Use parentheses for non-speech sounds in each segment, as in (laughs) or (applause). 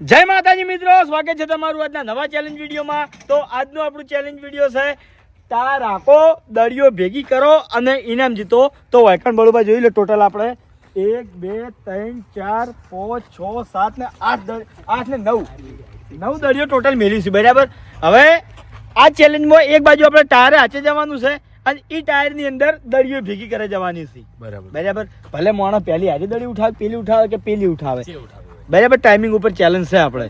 જય માતાજી મિત્રો સ્વાગત છે તમારું આજના નવા ચેલેન્જ વિડીયોમાં. તો આજનું આપણું ચેલેન્જ વીડિયો છે તાર રાખો દરિયો ભેગી કરો અને ઇનામ જીતો. તો વાયકણ બળુભાઈ જોઈ લો ટોટલ આપણે. એક બે ત્રણ ચાર પાંચ છ સાત ને આઠ આઠ ને નવ. નવ દરિયો ટોટલ મેળવી છે બરાબર? હવે આ ચેલેન્જમાં એક બાજુ આપણે ટાયરે હાચે જવાનું છે અને એ ટાયરની અંદર દળીઓ ભેગી કરે જવાની છે. બરાબર. બરાબર? ભલે માણસ પહેલી હારી દળી ઉઠાવે પેલી ઉઠાવે કે પેલી ઉઠાવે. બરાબર ટાઈમિંગ ઉપર ચેલેન્જ છે આપણે.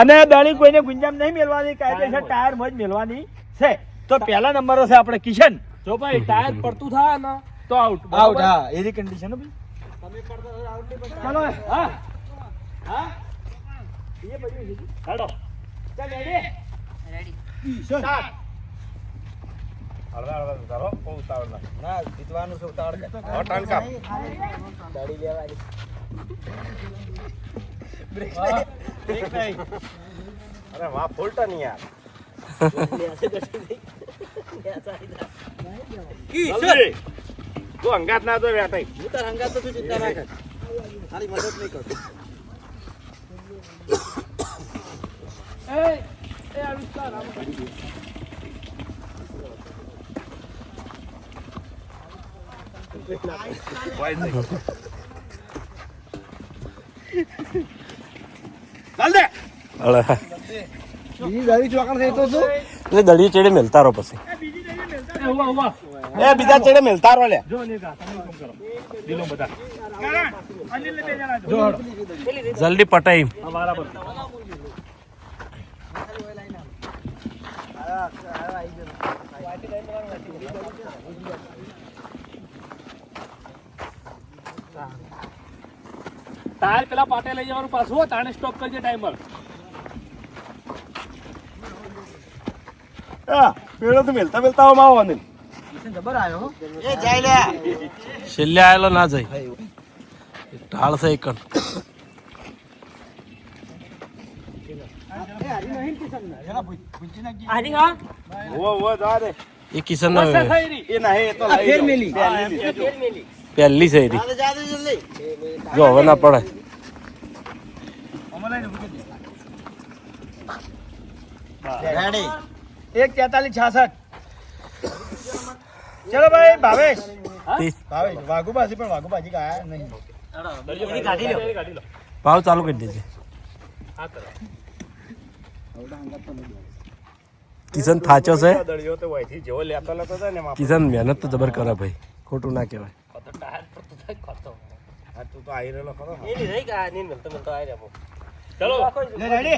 અને દડી કોઈને ગુંજામ નહીં મેળવાની કાયદેસર ટાયર મોજ મેળવાની છે. તો પહેલા નંબર છે આપણે કિશન. જો ભાઈ ટાયર પડતું થાય ને તો આઉટ આઉટ હા. એની કન્ડિશન ભાઈ. ચલો હા. હા? એ બધું છે. હેડો. ચાલ રેડી સ્ટાર્ટ બહુ ઉતાવળ ના. જીતવાનું છે ઉતાવળ હવે દાડી લેવાની. બ્રેક નહીં બ્રેક નહીં અરે વાહ ફૂલ ટર્ન યાર. જલ્દી. તું અંગાત ના તો દે બીજી દાડી ચોકણ થઈ તો શું એટલે દળીએ ચેડે મેલતા રહો પછી એ બીજા ચેડે મેલતા રહો લે જો ને કા તમે મેલતા રહો પછી. બધા બીજા ચેડે મેલતા બે લે જલ્દી પટાઈ. બરાબર. ટાયર પેલા પાટે લઈ જવાનું પાછું તાણે સ્ટોપ કરજે ટાઈમર પેલો તો મેલતા મેલતા આવો આવવાનું જબર છેલ્લે આવેલો ના જાય. ઢાળ છે એક ઓ ઓ જા દે એ કિશન નો એ નહીં એ તો લઈ ફેર મેલી. પહેલી. છે જો હવે ના પડે. એક તેતાલીસ છાસઠ. ચલો ભાઈ ભાવેશ. ભાવેશ વાઘુભાજી પણ વાઘુભાજી ગયા નહીં. ભાવ ચાલુ કરી દેજે. કિશન થાચો છે. દળિયો તો વહીથી જેવો લેતો લેતો જાય ને કિશન મહેનત તો જબર કરે ભાઈ. ખોટું ના કહેવાય. આ તું તો આવી રહેલો ખરો. ચલો. રેડી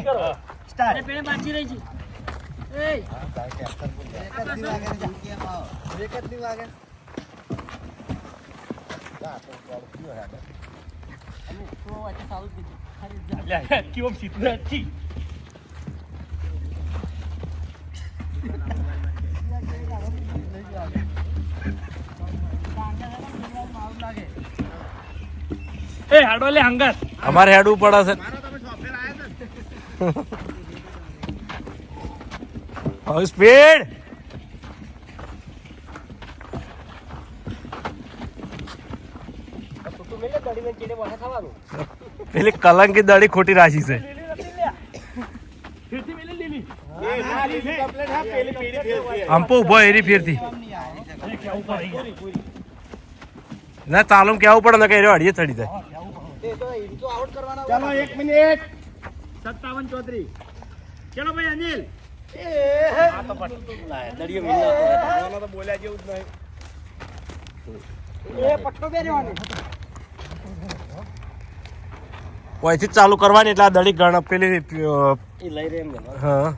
સ્ટાર્ટ કેવો સીધું હતી એ, હાડો લે હંગાત. અમારે હેડવું પડે છે હવે સ્પીડ. પેલી કલંકી દડી ખોટી રાશી છે. અંપો ઊભો, એરી ફેરથી. ના ચાલુ કેવું પડે ને એરો અડીએ ચડી જાય. ચાલો એક મિનિટ. સત્તાવન ચોત્રીસ. ચલો ભાઈ અનિલ. બોલ્યા જેવું જ નહીં. ચાલુ કરવાની એટલે આ દડી ગણ પેલી અ, હા.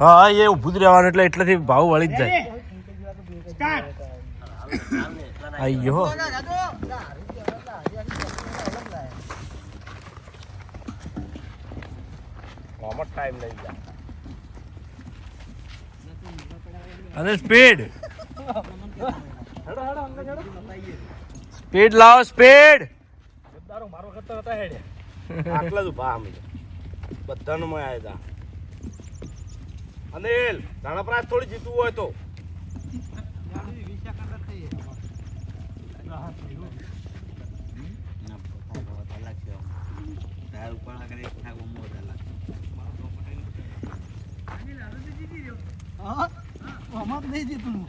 હા એ ઊભું જ રહેવાનું એટલે એટલેથી ભાવ વળી જ જાય. ગયો આમાં ટાઈમ લઈ જાય અને સ્પીડ. સ્પીડ લાવો સ્પીડ. આટલા જ ઊભા અમે. બધાનું મેં આવ્યા હતા અનિલ થોડી જીતવું હોય તો. આમાં તો નહીં જીતું.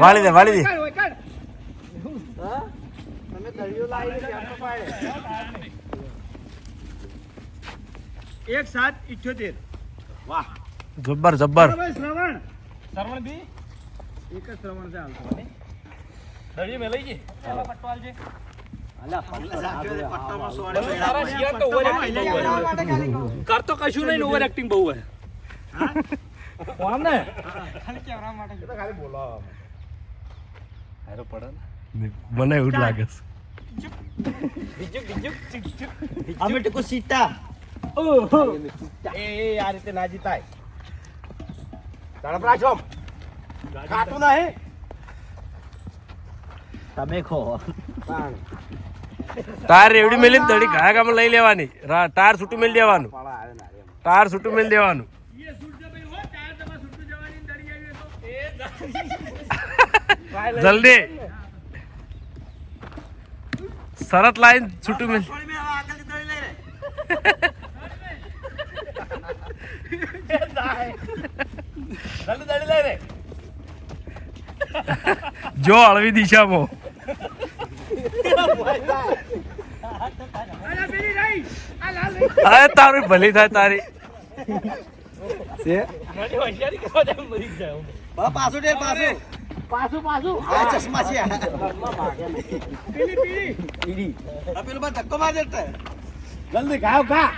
વાળી દે વાળી દે. એક સાત ઇઠ્યોતેર. વાહ. જબ્બર જબ્બર. શ્રવણ. શ્રવણ બી? એક જ શ્રવણ છે હાલ તો. દળી મેં લઈ ગઈ? કરતો કશું નહીં ઓવર એક્ટિંગ બહુ હે કોને ખાલી બોલાવો. હારો પડે મને એવું લાગે છે. અમે ટકો સીતા એ એ આ રીતે ના જીતાય તડપરા છો ખાતું નહીં તમે ખો. તાર રેવડી મેલી તડી ઘા ગામ લઈ લેવાની. તાર છૂટું મેલી દેવાનું. તાર છૂટું મેલી દેવાનું. એ છૂટજો ભાઈ હો, ટાયર તમારે છૂટું જવાની ને દડી આવી હોય તો. જલ્દી શરત લાઈન છૂટું રે જો હળવી દિશામાં. અરે તારી ભલી થાય તારી. પાછું પાછું. પાછું પાછું. આ ચશ્મા છે. પેલી પેલી આ પેલું બા ધક્કો માર જલ્દી ખાઓ ખા.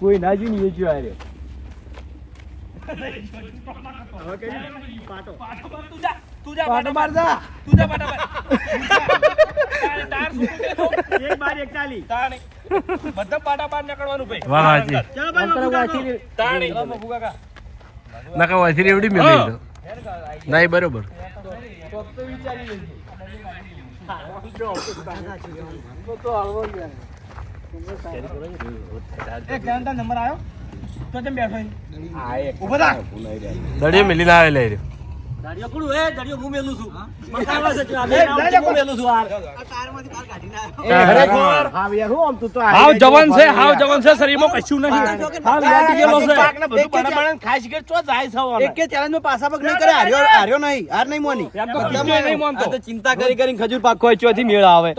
કોઈ ના જોઈ ને જો આરે હવે કરી દો. તું જા. તું જા પાટો માર જા તું જા પાટા માર. તાર છૂટું એક બાર એકતાલી તાણી. બધા પાટા બાર નીકળવાનું ભાઈ. વાહ હાજી ચલો ભાઈ તાણી. નકા વાંચી એવડી મેલી તો નહીં બરોબર એક જણાનો નંબર આવ્યો તો તેમ બેઠો અહીં. આ એક ઊભો થા. ભૂલાઈ રહ્યા. દડીએ મેલી ના આવે લઈ રહ્યો દાડિયો કોણ હે દાડિયો હું મેલું છું. મકાવા છે આ એ, મેલું છું આ ટાયરમાંથી બહાર કાઢીને આવ્યો હા, યાર, હું આમ તું તો હાવ જવાન છે હાવ જવાન છે શરીરમાં કશું નહીં હાવ યાદ ગયેલો છે. પાકને બધું બને બને ખાઈ શીખે ચો જાય છે એક કે ચેલેન્જમાં પાછા પગ નહીં કરે હાર્યો હાર્યો નહીં હાર નહીં મોની. એમ નહીં માનતો. તો ચિંતા કરી કરીને ખજૂર પાક કોઈ ચોથી મેળ આવે.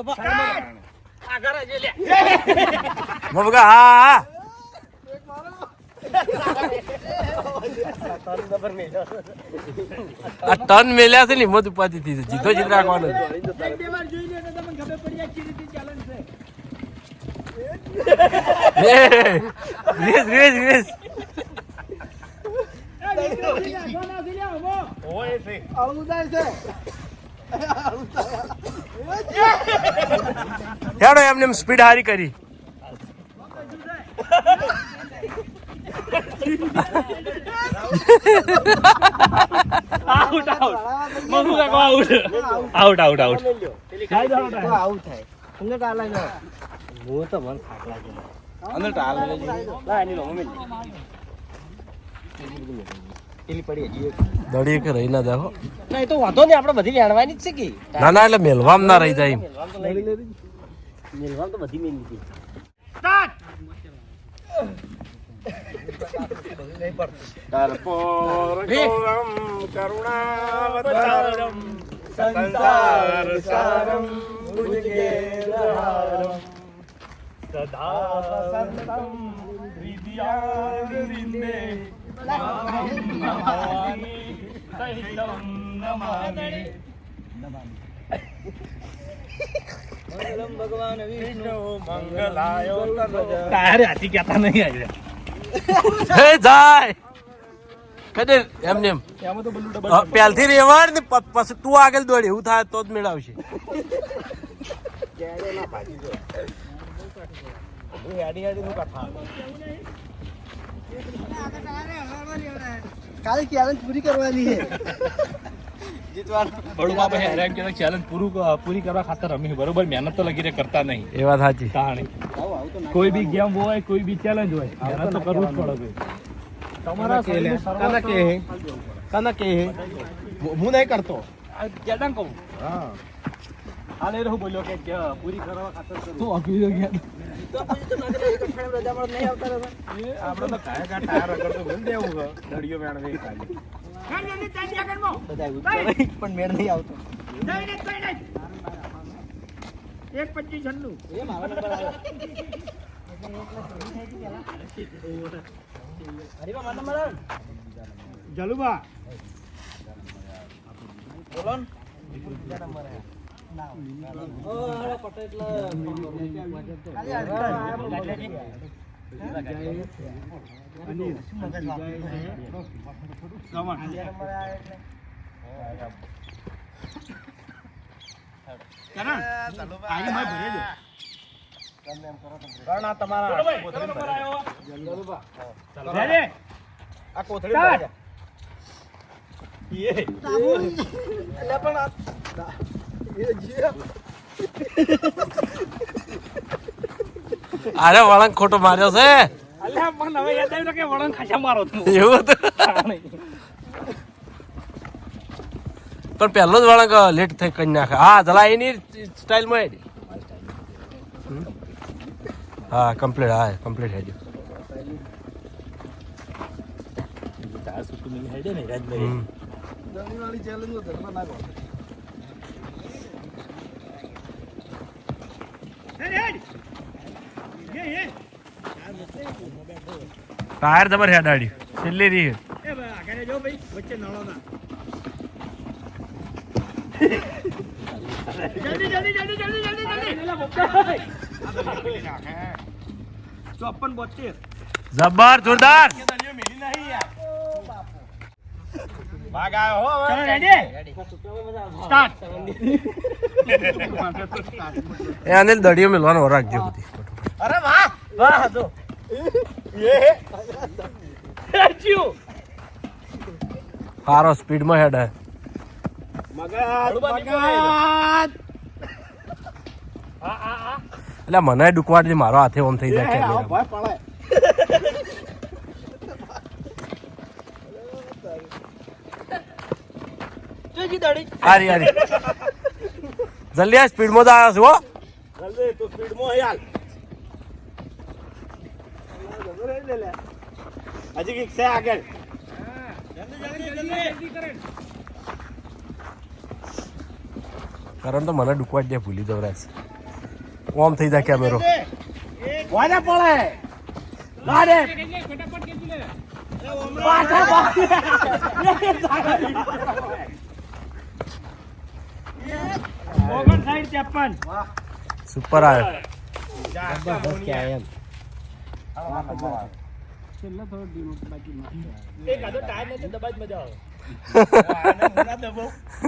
હા. (laughs) આ ટન મેલ્યા છે ને, હિંમત ઉપાધી થી જીતો જીત રાખવાનો રેસ એમને સ્પીડ હારી કરી. આઉટ આઉટ મમ્મી કાકો out out out out out થાય તમને કાર ન હું તો મન થાક લાગે અંદર ટાલ લેજે. લા એની લોમો મેલ પેલી પડી હજી એક. દડી કે રહી ના જાઓ ના એ તો વાંધો નહીં આપણે બધી લેણવાની જ છે કે ના ના એટલે મેલવામ ના રહી જાય એમ. તો બધી મેલી. कर्पूरगौरं करुणावतारं संसारसारं भुजगेरहारं सदा सन्तं हृदयारिन्दे भवानी सहितं नमामि मंगलम भगवान विष्णु मंगलाय अरे हाथी कहता नहीं आएगा હે જાય. કદે એમને એમ. અ, પહેલથી રેવાડ ને પછી તું આગળ દોડ એવું થાય તો જ મેળવશે. ક્યારે ના ભાજી જો હું હેડી હેડી નું કથા કાલે ક્યારે પૂરી કરવાની છે. બળુબા ભાઈ હેરાન કે ચેલેન્જ પૂરું પૂરી કરવા ખાતર રમી બરોબર મહેનત તો લગી રે કરતા નહીં. એ વાત સાચી. તાણી. કોઈ બી ગેમ હોય કોઈ બી ચેલેન્જ હોય મહેનત તો કરવું જ પડે ભાઈ. તમારા શરીરનું કે હે કના કે હે હું નહીં કરતો. કેદાન કહું. હાલે રહું બોલ્યો કે કે પૂરી કરવા ખાતર કરું. તું અભી ગયા આપણે તો કાયા કા ટાયર રગડતો ભૂલ દેવું દડિયો મેળવે ખાલી. નહીં આવતો એક પચીસ છન્નું જલુબા ભરે છે. એટલે પણ આ અરે વળંગ ખોટો માર્યો છે. પણ હવે યાદ આવ્યું કે વળણ ખાસા મારો એવું હતું? પણ પહેલો જ વળંગ લેટ થઈ કરી નાખે. હા જલા એની સ્ટાઇલમાં હા કમ્પ્લીટ હા કમ્પ્લીટ હેડી Hey, સુટું ટાયર જબર હેડાડી છેલ્લી રી એ ભાઈ આગળ જો ભાઈ વચ્ચે નળો ના. (laughs) જલ્દી જલ્દી જલ્દી જલ્દી જલ્દી જલ્દી. ચોપન બોતેર જબર જોરદાર. ભાગ આવ્યો હો હવે. રેડી સ્ટાર્ટ (laughs) એ આને દડિયો મેલવાનો રાખજો બધી. અરે વાહ વાહ જો એ? હે. સારો સ્પીડમાં હેડ. હે મગજ. બળુબા મગજ એટલે મને ડુકવાડ મારો હાથે ઓમ થઈ જાય હારી હારી. જલ્દી આ સ્પીડમાં તો આવ્યો છું હો. જલ્દી તું સ્પીડમાં હાલ. હજી કંઈક છે આગળ. કારણ તો મને ડુકવાડ જ ભૂલી જવરાશ ઓમ થઈ જાય કેમેરો વાજા પડે. લાડે. સુપર આવ્યો બસ કે ટાયર જ મજા આવે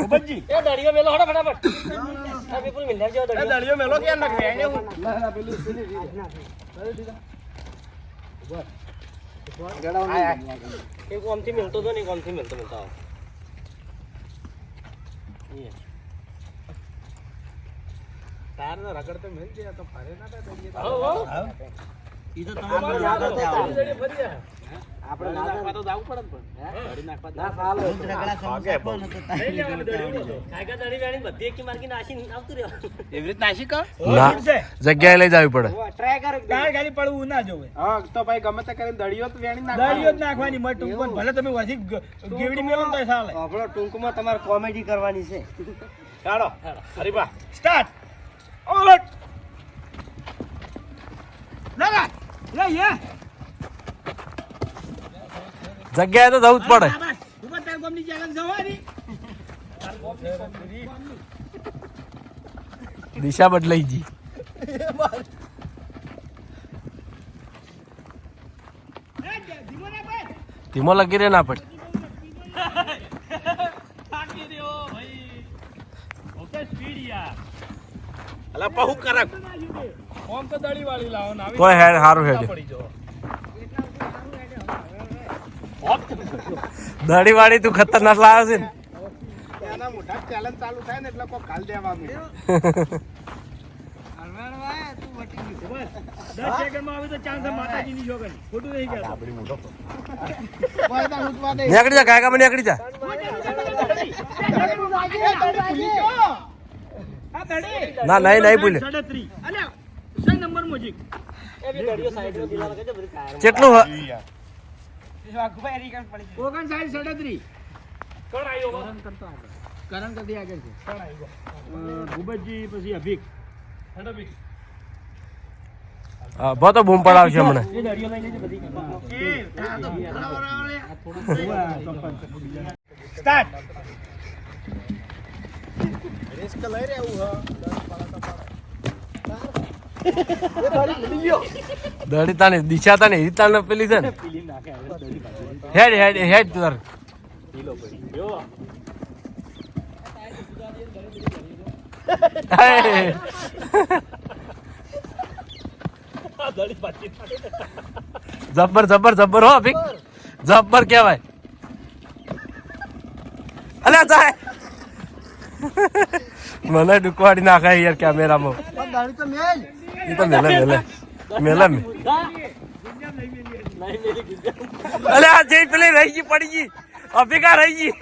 ઉબજી એ દડિયો મેલો હડો ફટાફટ આ વિપુલ મિલ લેજો એ દળિયો મેલો કેમ નાખે એને હું એક ઓમથી મિલતો તો ને એક મિલતો મિલતો તાર ને રગડ તો મેલ દે તો ફરે ના થાય દળિયો. ઈ તો આપણે ના કરતા આવું. આપણે નાખવા તો જાવું પડે પણ. નાખવા ના સાલો રગડા ભાગે બહુ. કાકા દડી વેણી બધી એકી માર્કી નાસી આવતું રહ્યો. એવી રીત નાસી કર જગ્યાએ લઈ જવી પડે. ટ્રાય કરો તાર ગાડી પડવું ના જોવે. હા તો ભાઈ ગમે તે કરીને દડીઓ તો વેણી દળિયો જ નાખવાની મય ટૂંક પણ ભલે તમે વધી ગેવડી મેલો ને તોય ચાલે. આપણો ટૂંકમાં તમારે કોમેડી કરવાની છે. ચાલો. હરીબા સ્ટાર્ટ. ઓટ. ના લે યે જગ્યાએ તો જવું જ પડે. દિશા બદલાઈ ગઈ. ધીમો લગી રે ના પડે. થાકી રહ્યો ભાઈ. ઓકે સ્પીડ યાર. અલા પહુ કરક. ઓમ તો દડી વાળી લાવો ને તોય હેડ સારું હેડ. પડી જો દડી વાળી તું ખતરનાક લાવે છે ને. challenge ચાલુ થાય ને એટલે તું તો કોઈ તો ઉઠવા નીકળી જા કાકા નીકળી જા. ના નહીં નહીં બોલે સાડત્રીસ. નંબર મોજી. કેટલું હ? ઓગણસાઠ સાડત્રીસ. કરણ કદી આગળ છે ભૂપતજી પછી અભિક હા, તો બૂમ પડાવશે હમણાં સ્ટાર્ટ લઈ. દડી તાની, દિશા તને હિતા તાને પેલી છે ને. હેડ હેડ હેડ તાર. જબ્બર જબ્બર જબ્બર હો ભીખ જબ્બર કહેવાય. અલ્યા જાય. મને ડુકવાડી નાખાય યાર કેમેરામાં એ તો મેલે મેલે મેલે અલે આ જઈ પેલી રહી ગઈ પડી ગઈ અભિકા રહી ગઈ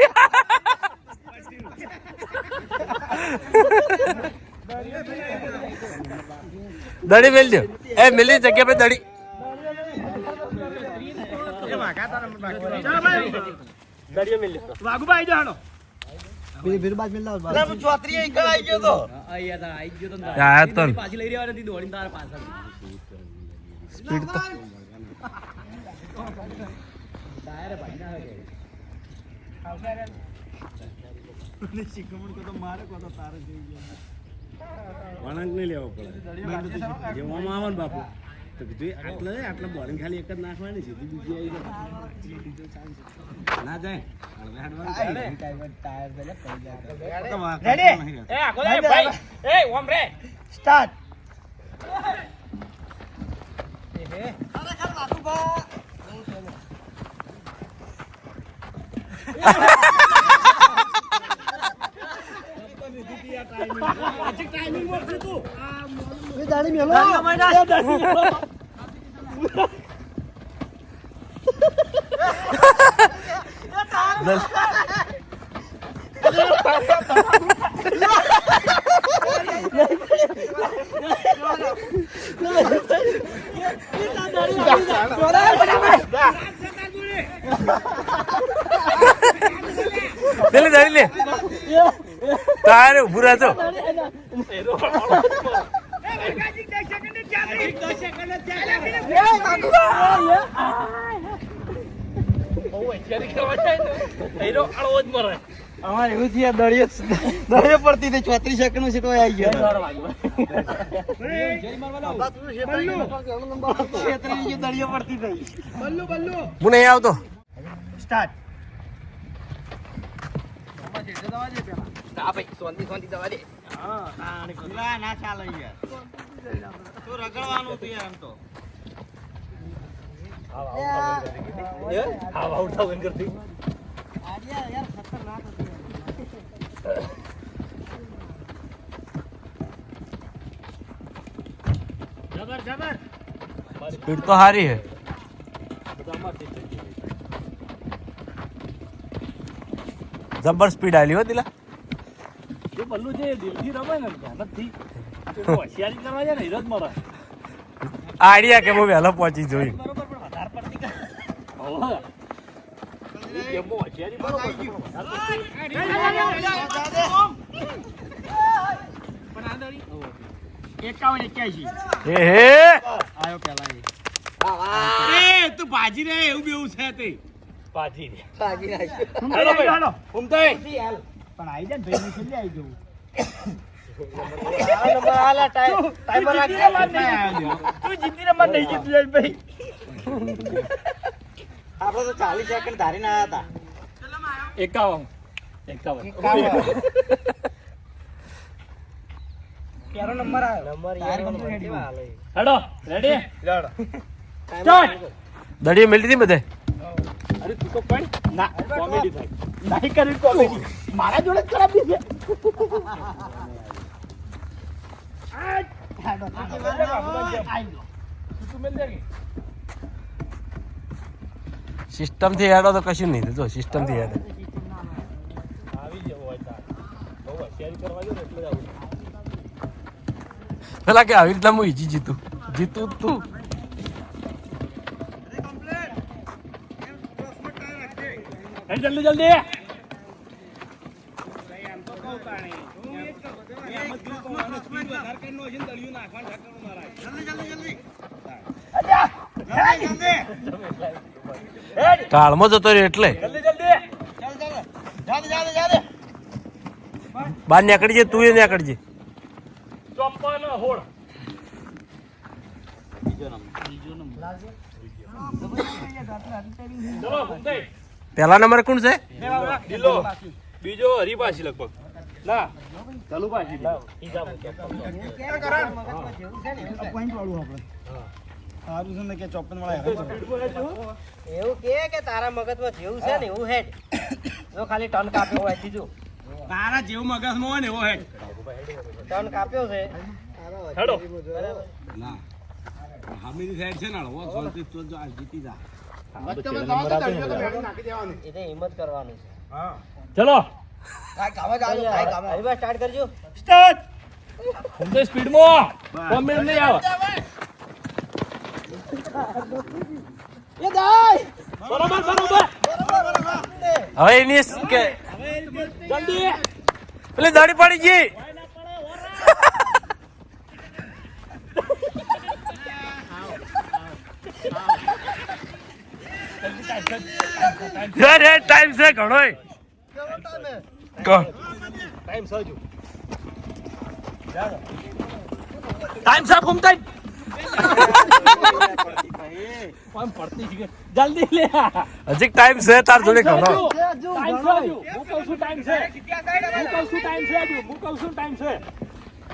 દડી મેલ દો એ મેલી જગ્યા પે દડી વાઘુભાઈ જાણો ફીર ફીર બાદ મેલ લાવ બાદ. આયા તો. ને. સ્પીડ તો વળાંક નહીં લેવો પડે. જેવામાં આવે ને બાપુ. તો કીધું આટલા આટલા બોલિંગ ખાલી એક જ નાખવાની સીધી બીજી આવી ના જાય. રેડી? એ આખો (laughs) ફીર દાડી મેલો. પેલી દડી લે. તારે ઉભું રહેજો. અમારે એવું થયા દળીએ દળીએ પડતી ચોત્રીસ સેકન્ડ નો સીટો આવી ગયો. છેતરી ગયો દળીએ પડતી થઈ હું નહીં આવતો સ્ટાર્ટ ના ના ચાલે યાર તું રગડવાનું હતું યાર એમ તો યાર ખતરનાક હતું યાર. જબર જબર સ્પીડ તો સારી હે જબર સ્પીડ આલી હો દિલા. એ બલ્લુ જે દિલથી રમે ને મહેનતથી. હોશિયારી કરવા જાય ને હીરો જ મરે. આઈડિયા કે હું વહેલો પહોંચી જોઈ. બરોબર પણ વધારે પડતી એકાવન એક્યાસી એ હે આવ્યો પેલા એ. એ તું ભાજી રે એવું બેવું છે તે. પાછી રે ભાગી નાખ્યો. હાલો. ભાઈ હાલો. ઉમતાઈ પણ આઈ જાય ભાઈ છેલ્લે આવી જવું આ નંબર આલા ટાઈમ ટાઈમર તું ચાલીસ સેકન્ડ ધારી ના હતા. એકાવન. એકાવન. પેલો નંબર આવ્યો? નંબર યાર હેડો રેડી સ્ટાર્ટ દડીએ મેળવી હતી બધે? અરે તું તો પણ ના કોમેડી થાય. નહીં કરી કોમેડી. મારા જોડે જ ખરાબી છે. સિસ્ટમથી હેડો તો કશું નહીં જો સિસ્ટમથી હેડો. પેલા કે આવી રીતના હું ઈજી જીતું. જીતું તું. જલ્દી જલ્દી. ટાળમાં જતો રહ્યો એટલે. જલ્દી જલ્દી. બાર નીકળી જાય તું એ નીકળી જાય ચોપ્પન હોળ ચલો પેલા નંબર કોણ છે? બીજો હરિભાષી લગભગ. ના. સારું છે ને કે ચોપન વાળા એવું કે કે તારા મગજમાં જેવું છે ને એવું હેડ જો ખાલી ટન કાપ્યો હોય બીજું તારા જેવું મગજમાં હોય ને એવો હેડ. ટન કાપ્યો છે હેડો. ના. હામીની સાઈડ છે ને હળવો જો આ જીતી જા. હિંમત કરવાની ચલો. હરીબા સ્ટાર્ટ કરજો. સ્ટાર્ટ. ભૂમતાઈ સ્પીડમાં. કોમ મિનિટ નહીં આવે. બરોબર બરોબર. હવે એની કે જલ્દી. પેલી દાડી પડી ગઈ યાર યાર ટાઈમ છે ઘણો. ટાઈમ સજુ ટાઈમ સા ઘૂમતાઈ કોમ છે જલ્દી લે હજી ટાઈમ છે તાર જોડે ઘણો. ટાઈમ છે હું કહું છું ટાઈમ છે હું કહું છું ટાઈમ છે હું કહું છું ટાઈમ છે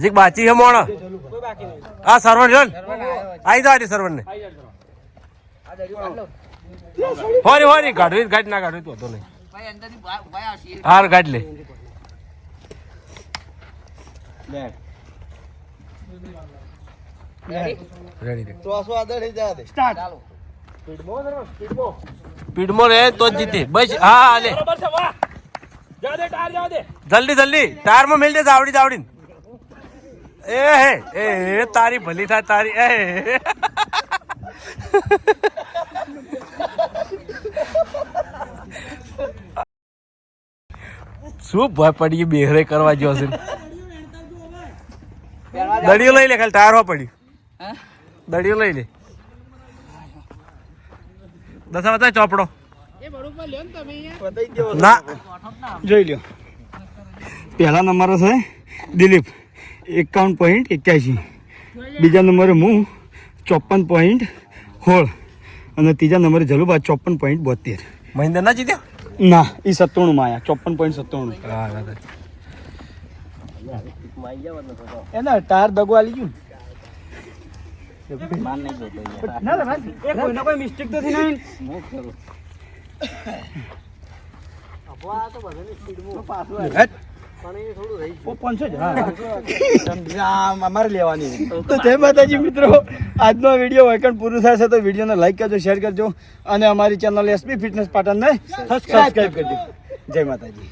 હજી બાચી છે મોણ. આ સરવણ જોન આઈ જા આરી સરવણ. ને હોરી હોરી કાઢવી ગાડી ના કાઢવી તો હતો નહીં. ભાઈ અંદરથી બહાર ભાઈ આવશે હાર ગાડી લે રેડી તો આસો આગળ લઈ જા દે ચાલો. સ્પીડમાં રહે તો જ જીતી. બસ હા હા લે બરોબર છે વાહ. જા દે ટાયર જા દે. જલ્દી જલ્દી. ટાયરમાં મેલ દે જાવડી જાવડી એ હે એ એ, તારી ભલી થાય તારી એ હે. શું ભય પડી ગયું? બેહરે કરવા જો છે દડિયો લઈ લે ખાલી ટાયર હો? પડ્યું દડિયો લઈ લે. દસા બતા ચોપડો. ના જોઈ લ્યો. પહેલા નંબર છે દિલીપ. એકાવન પોઈન્ટ એક્યાસી. બીજા નંબરે હું ચોપન પોઈન્ટ સોળ અને ત્રીજા નંબરે જલુબા ચોપન પોઈન્ટ બોતેર. મહિન્દર ના જીત્યો? ના એ સત્તાણું માં આયા. ચોપન પોઈન્ટ સત્તાણું. એના ટાયર દગો આલી ગયું ના. અમારે લેવાની તો જય માતાજી મિત્રો. આજનો વીડિયો વેકન પૂરું થશે તો વિડીયોને લાઈક કરજો શેર કરજો અને અમારી ચેનલ એસપી ફિટનેસ પાટણને સબસ્ક્રાઈબ કરજો. જય માતાજી.